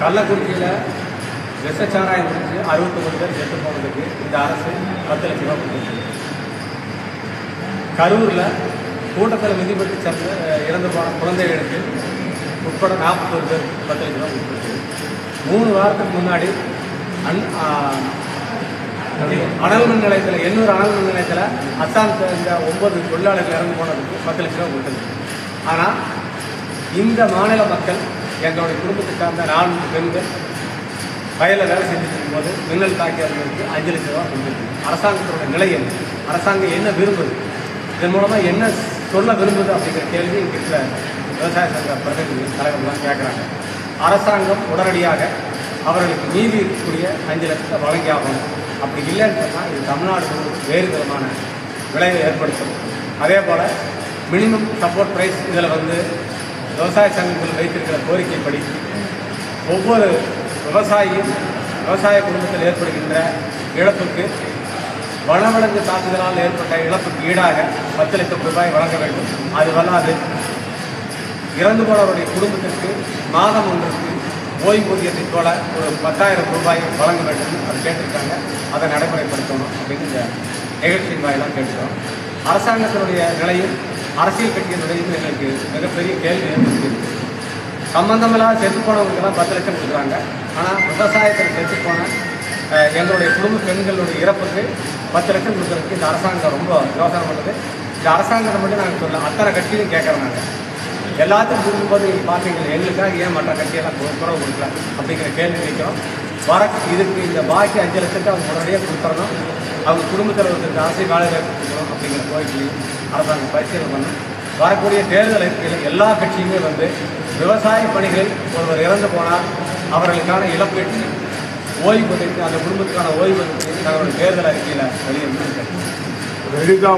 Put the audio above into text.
கள்ளக்குறிச்சியில் விஷச்சாராயம் குடிச்சு அறுபத்தொம்பது பேர் செத்து போனதுக்கு இந்த அரசு பத்து லட்ச ரூபா கொடுத்துருக்கு. கரூரில் கூட்டத்தில் விதிப்பட்டு சென்று இறந்து போன குழந்தைகளுக்கு உட்பட நாற்பத்தொரு பேர் பத்து லட்ச ரூபா கொடுத்துருக்கு. மூணு வாரத்துக்கு முன்னாடி அன் அனல் மின் நிலையத்தில் எண்ணூறு அனல் மின் நிலையத்தில் அஸ்ஸாம் சேர்ந்த ஒன்பது தொழிலாளர்கள் இறந்து போனதுக்கு பத்து லட்ச ரூபா கொடுத்துருக்கு. ஆனால் இந்த மாநில மக்கள் எங்களுடைய குடும்பத்தை சார்ந்த நான்கு பெண்கள் வயலில் வேலை செஞ்சுட்டு போது மின்னல் தாக்கி அஞ்சு லட்ச ரூபா கொடுத்துருக்கு அரசாங்கத்தோட நிலை என்ன? அரசாங்கம் என்ன விரும்புது? இதன் மூலமாக என்ன சொல்ல விரும்புது அப்படிங்கிற கேள்வி இங்கே இருக்கிற விவசாய சங்க பிரதிநிதி தலைவர்கள்லாம் கேட்குறாங்க அரசாங்கம் உடனடியாக அவர்களுக்கு நீதி இருக்கக்கூடிய அஞ்சு லட்சத்தை வழங்கி ஆகணும். அப்படி இல்லைன்னு சொன்னால் இது தமிழ்நாடு வேறு விதமான விளைவை ஏற்படுத்தும். அதே போல் மினிமம் சப்போர்ட் ப்ரைஸ் இதில் வந்து விவசாய சங்கங்கள் வைத்திருக்கிற கோரிக்கைப்படி ஒவ்வொரு விவசாயியும் விவசாய குடும்பத்தில் ஏற்படுகின்ற இழப்புக்கு வனவிலங்கு தாக்குதலால் ஏற்பட்ட இழப்புக்கு ஈடாக பத்து லட்சம் ரூபாய் வழங்க வேண்டும். அது வல்லாது இறந்து போனவருடைய குடும்பத்திற்கு மாதம் ஒன்றுக்கு ஓய்வூதியத்தை போல ஒரு பத்தாயிரம் ரூபாய் வழங்க வேண்டும் அது கேட்டிருக்காங்க. அதை நடைமுறைப்படுத்தணும் அப்படின்னு இந்த நிகழ்ச்சியின் வாயிலாக கேட்டுக்கிறோம். அரசாங்கத்தினுடைய நிலையும் அரசியல் கட்சியின் நுழைந்து எங்களுக்கு மிகப்பெரிய கேள்வி ஏற்படுத்தியிருக்கு சம்பந்தமில்லாத செத்து போனவங்களுக்கெல்லாம் பத்து லட்சம் கொடுக்குறாங்க. ஆனால் விவசாயத்தில் செத்து போன எங்களுடைய குடும்ப பெண்களுடைய இறப்புக்கு பத்து லட்சம் கொடுக்குறதுக்கு இந்த அரசாங்கம் ரொம்ப யோசனை பண்ணுது. இந்த அரசாங்கத்தை மட்டும் நாங்கள் சொல்ல அத்தனை கட்சியும் கேட்குறோம் நாங்கள் எல்லாத்தையும் கொடுக்கும்போது நீங்கள் பார்த்தீங்களா எங்களுக்காக ஏன் மற்ற கட்சியெல்லாம் குறவு கொடுக்கல அப்படிங்கிற கேள்வி வைக்கிறோம் வர இதுக்கு இந்த பாக்கி அஞ்சு லட்சத்தை அவங்க உடனடியாக கொடுத்துடணும் அவங்க குடும்பத்தில் ஒருத்தருக்கு அரசியல் வேலை வாய்ப்பு கொடுக்கணும் அப்படிங்கிற கோரிக்கையும் அரசாங்கம் பரிசீலனை பண்ணும் வரக்கூடிய தேர்தல் அறிக்கையில் எல்லா கட்சியுமே வந்து விவசாய பணிகளில் ஒருவர் இறந்து போனால் அவர்களுக்கான இழப்பீட்டு ஓய்வூதியத்தை அந்த குடும்பத்துக்கான ஓய்வூதியத்தை தங்களுடைய தேர்தல் அறிக்கையில் வெளியிட்டு